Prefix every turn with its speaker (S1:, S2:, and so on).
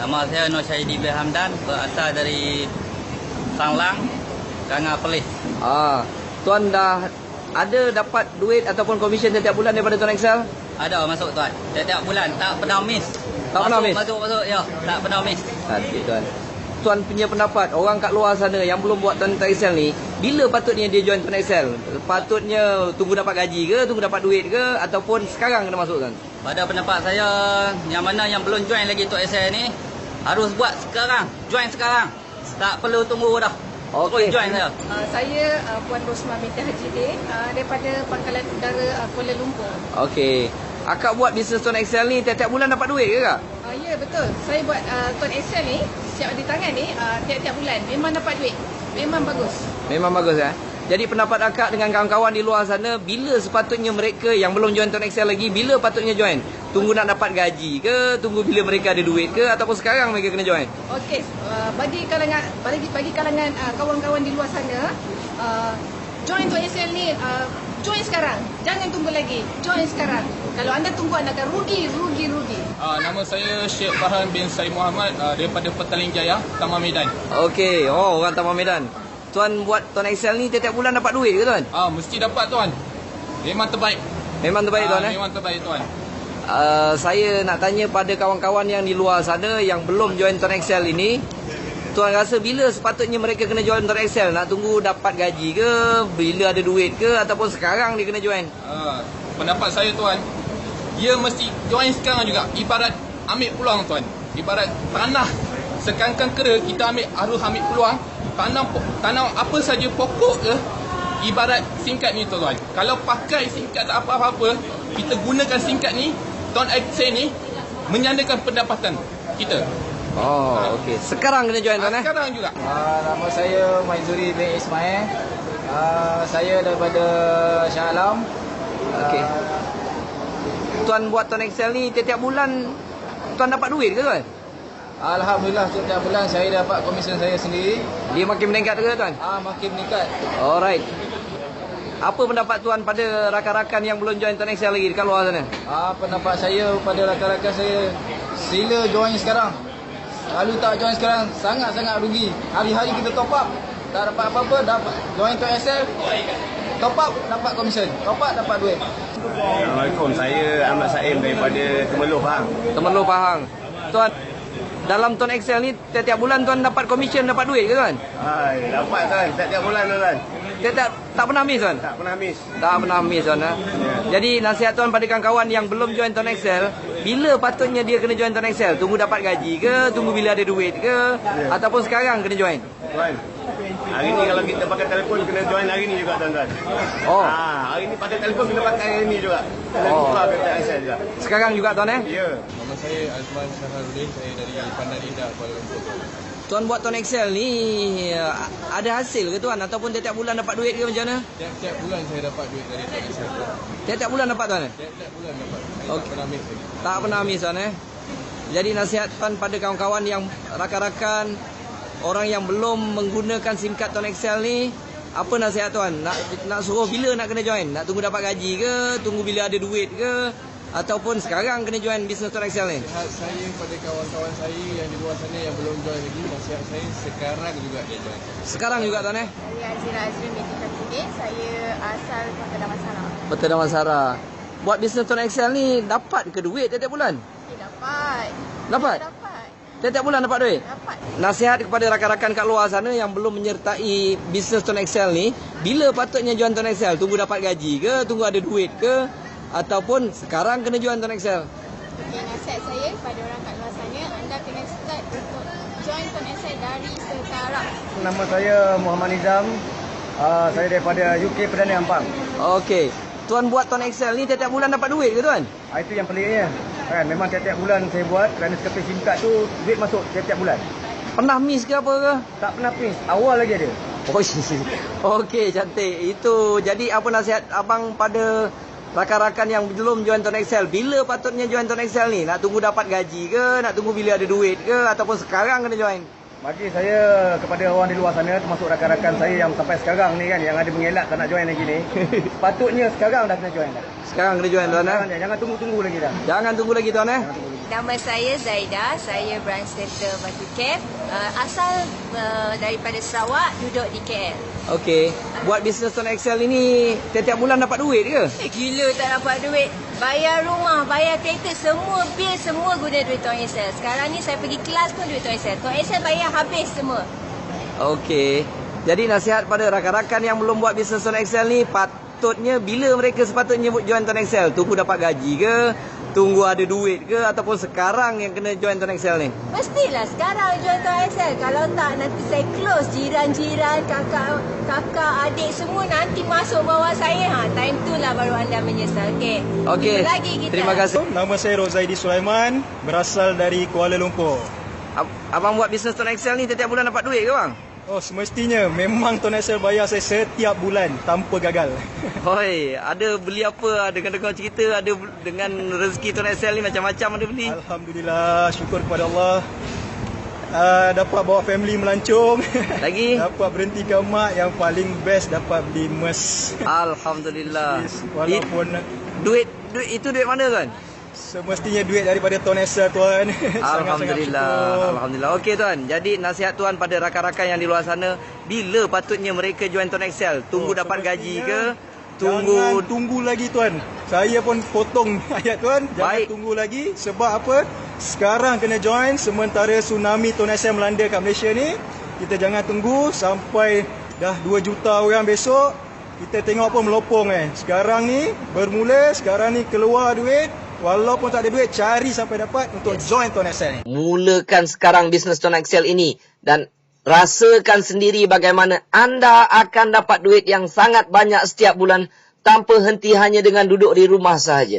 S1: Nama saya Nur Syahidi bin Hamdan berasal dari Sanglang, Kangar Perlis.
S2: Ah, tuan dah ada dapat duit ataupun komisen setiap bulan daripada Tuan Excel?
S1: Ada masuk tuan. Setiap bulan tak pernah miss.
S2: Tak pernah
S1: Masuk,
S2: miss?
S1: Masuk masuk ya, tak pernah miss.
S2: Cantik tuan. Tuan punya pendapat, orang kat luar sana yang belum buat Tuan Excel ni, bila patutnya dia join Tuan Excel? Patutnya tunggu dapat gaji ke, tunggu dapat duit ke, ataupun sekarang kena masuk tuan?
S1: Pada pendapat saya, yang mana yang belum join lagi Tok SL ni, harus buat sekarang. Join sekarang. Tak perlu tunggu dah.
S2: Okey.
S1: Join saya.
S3: Uh, saya uh, Puan Rosma Binti Haji Din uh, daripada Pangkalan Udara uh, Kuala Lumpur.
S2: Okey. Akak buat bisnes Tuan Excel ni tiap-tiap bulan dapat duit ke kak?
S3: Uh, ya betul. Saya buat uh, Tuan Excel ni siap di tangan ni uh, tiap-tiap bulan memang dapat duit. Memang bagus.
S2: Memang bagus ya. Jadi pendapat akak dengan kawan-kawan di luar sana, bila sepatutnya mereka yang belum join Tuan Excel lagi, bila patutnya join? Tunggu nak dapat gaji ke? Tunggu bila mereka ada duit ke? Ataupun sekarang mereka kena join?
S3: Okey, uh, bagi kalangan bagi bagi kalangan uh, kawan-kawan di luar sana, uh, join Tuan Excel ni uh, join sekarang. Jangan tunggu lagi. Join sekarang. Kalau anda tunggu anda akan rugi, rugi, rugi.
S4: Uh, nama saya Syed Farhan bin Said Muhammad uh, daripada Petaling Jaya, Taman Medan.
S2: Okey, oh orang Taman Medan. Tuan buat Tuan Excel ni tiap-tiap bulan dapat duit ke tuan?
S4: Ah, mesti dapat tuan. Memang terbaik.
S2: Memang terbaik
S4: Ah,
S2: tuan eh?
S4: Memang terbaik tuan.
S2: Uh, saya nak tanya pada kawan-kawan yang di luar sana yang belum join Tuan Excel ini, Tuan rasa bila sepatutnya mereka kena join Tuan Excel? Nak tunggu dapat gaji ke? Bila ada duit ke? Ataupun sekarang dia kena join?
S4: Uh, pendapat saya tuan, dia mesti join sekarang juga. Ibarat ambil peluang tuan. Ibarat tanah sekangkang kera kita ambil harus ambil peluang tanam tanam apa saja pokok ke ibarat singkat ni tuan. Kalau pakai singkat tak apa-apa, kita gunakan singkat ni, Tuan Excel ni menyandarkan pendapatan kita.
S2: Oh, okey. Sekarang kena join tuan eh?
S4: sekarang juga.
S5: Uh, nama saya Maizuri bin Ismail. Uh, saya daripada Shah Alam.
S2: Okey. Tuan buat Tuan Excel ni tiap-tiap bulan Tuan dapat duit ke tuan?
S5: Alhamdulillah setiap bulan saya dapat komisen saya sendiri.
S2: Dia makin meningkat ke tuan?
S5: Ah makin meningkat.
S2: Alright. Apa pendapat tuan pada rakan-rakan yang belum join Tuan Excel lagi dekat luar sana?
S5: Ah pendapat saya pada rakan-rakan saya sila join sekarang. Kalau tak join sekarang sangat-sangat rugi. Hari-hari kita top up tak dapat apa-apa dapat join to SL top up dapat komisen top up dapat duit
S6: Assalamualaikum. Saya Ahmad Saim daripada Temeloh Pahang.
S2: Temen lu Pahang. Tuan, dalam Tuan Excel ni tiap-tiap bulan tuan dapat komisen dapat duit ke tuan?
S6: Hai, dapat kan setiap bulan tu kan.
S2: Tiap-tiap tak pernah miss tuan?
S6: Tak pernah miss.
S2: Tak pernah miss tuan. Ha? Jadi nasihat tuan pada kawan-kawan yang belum join Tuan Excel, bila patutnya dia kena join Tuan Excel? Tunggu dapat gaji ke? Tunggu bila ada duit ke? Ataupun sekarang kena join?
S6: Tuan. Hari ni kalau kita pakai telefon kena join hari ni juga tuan-tuan.
S2: Oh,
S6: Ha, hari ni pakai telefon kena pakai hari ni juga. Kena
S2: Oh.
S6: buka kereta Excel juga.
S2: sekarang juga tuan eh?
S6: Ya.
S4: Nama saya Azman Syahrudin, saya dari Pandan Indah Kuala Lumpur.
S2: Tuan buat Tuan Excel ni uh, ada hasil ke tuan? Ataupun tiap-tiap bulan dapat duit ke macam mana?
S4: Tiap-tiap bulan saya dapat duit dari Tuan Excel.
S2: Tiap-tiap bulan dapat tuan eh?
S4: Tiap-tiap bulan dapat.
S2: Okey.
S4: tak pernah miss
S2: tuan eh. Jadi nasihat tuan pada kawan-kawan yang rakan-rakan orang yang belum menggunakan SIM card Tuan Excel ni, apa nasihat tuan? Nak nak suruh bila nak kena join? Nak tunggu dapat gaji ke? Tunggu bila ada duit ke? Ataupun sekarang kena join bisnes Tuan Excel ni?
S4: Nasihat saya pada kawan-kawan saya yang di luar sana yang belum join lagi, nasihat saya sekarang juga dia join.
S2: Sekarang juga tuan eh?
S7: Saya Azira Azrin binti Fatidin. Saya asal Kota Damansara.
S2: Betul Damansara. Buat bisnes Tuan Excel ni dapat ke duit tiap-tiap bulan?
S7: Eh, dapat.
S2: Dapat?
S7: Saya dapat.
S2: Tiap-tiap bulan dapat duit?
S7: Dapat.
S2: Nasihat kepada rakan-rakan kat luar sana yang belum menyertai bisnes Tuan Excel ni, bila patutnya join Tuan Excel? Tunggu dapat gaji ke? Tunggu ada duit ke? Ataupun sekarang kena join Tuan Excel?
S7: Okay, nasihat saya kepada orang kat luar sana, anda kena start untuk join Tuan Excel dari sekarang.
S6: Nama saya Muhammad Nizam. Uh, saya daripada UK Perdana Ampang.
S2: Okey. Tuan buat Tuan Excel ni tiap-tiap bulan dapat duit ke tuan?
S6: Ah, itu yang peliknya. Kan memang tiap-tiap bulan saya buat kerana sekepe SIM card tu duit masuk tiap-tiap bulan.
S2: Pernah miss ke apa ke?
S6: Tak pernah miss. Awal lagi ada.
S2: Oh, okey cantik. Itu jadi apa nasihat abang pada rakan-rakan yang belum join Tuan Excel? Bila patutnya join Tuan Excel ni? Nak tunggu dapat gaji ke? Nak tunggu bila ada duit ke? Ataupun sekarang kena join?
S6: Bagi saya kepada orang di luar sana termasuk rakan-rakan saya yang sampai sekarang ni kan yang ada mengelak tak nak join lagi ni. sepatutnya sekarang dah kena join dah.
S2: Sekarang kena join tuan eh.
S6: Jangan, jangan tunggu-tunggu lagi dah.
S2: Jangan tunggu lagi tuan eh.
S8: Nama saya Zaida, saya branch center Batu Cap. Uh, asal uh, daripada Sarawak, duduk di KL.
S2: Okey. Buat bisnes Tuan Excel ini tiap-tiap bulan dapat duit ke?
S8: Eh, gila tak dapat duit. Bayar rumah, bayar kereta, semua bil semua guna duit Tuan Excel. Sekarang ni saya pergi kelas pun duit Tuan Excel. Tuan Excel bayar habis semua.
S2: Okey. Jadi nasihat pada rakan-rakan yang belum buat bisnes Tuan Excel ni patutnya bila mereka sepatutnya join Tuan Excel? Tunggu dapat gaji ke? Tunggu ada duit ke ataupun sekarang yang kena join Tuan Excel ni?
S8: Mestilah sekarang jual Tuan Excel. Kalau tak nanti saya close jiran-jiran, kakak kakak, adik semua nanti masuk bawah saya. Ha, time tu lah baru anda menyesal. Okey.
S2: Okey.
S8: Lagi kita.
S2: Terima kasih.
S9: Nama saya Rozaidi Sulaiman, berasal dari Kuala Lumpur.
S2: Ab- Abang buat bisnes Tuan Excel ni tiap-tiap bulan dapat duit ke bang?
S9: Oh, semestinya memang Tuan Excel bayar saya setiap bulan tanpa gagal.
S2: Hoi, ada beli apa? Dengar-dengar cerita ada dengan rezeki Tuan Excel ni macam-macam ada beli.
S9: Alhamdulillah, syukur kepada Allah. Uh, dapat bawa family melancong.
S2: Lagi?
S9: dapat berhenti ke mak yang paling best dapat beli mes.
S2: Alhamdulillah.
S9: Walaupun
S2: It- duit duit itu duit mana tuan?
S9: Semestinya duit daripada Tuan Excel tuan.
S2: Alhamdulillah. Alhamdulillah. Okey tuan. Jadi nasihat tuan pada rakan-rakan yang di luar sana, bila patutnya mereka join Tuan Excel? Tunggu
S9: Oh,
S2: dapat gaji ke? Tunggu
S9: Jangan tunggu lagi tuan. Saya pun potong ayat tuan. Jangan
S2: Baik.
S9: tunggu lagi sebab apa? Sekarang kena join sementara tsunami Tuan Excel melanda kat Malaysia ni. Kita jangan tunggu sampai dah 2 juta orang besok. Kita tengok apa melopong eh. Sekarang ni bermula, sekarang ni keluar duit. Walaupun tak ada duit, cari sampai dapat untuk join Tuan Excel ni.
S10: mulakan sekarang bisnes Tuan Excel ini dan rasakan sendiri bagaimana anda akan dapat duit yang sangat banyak setiap bulan tanpa henti hanya dengan duduk di rumah sahaja.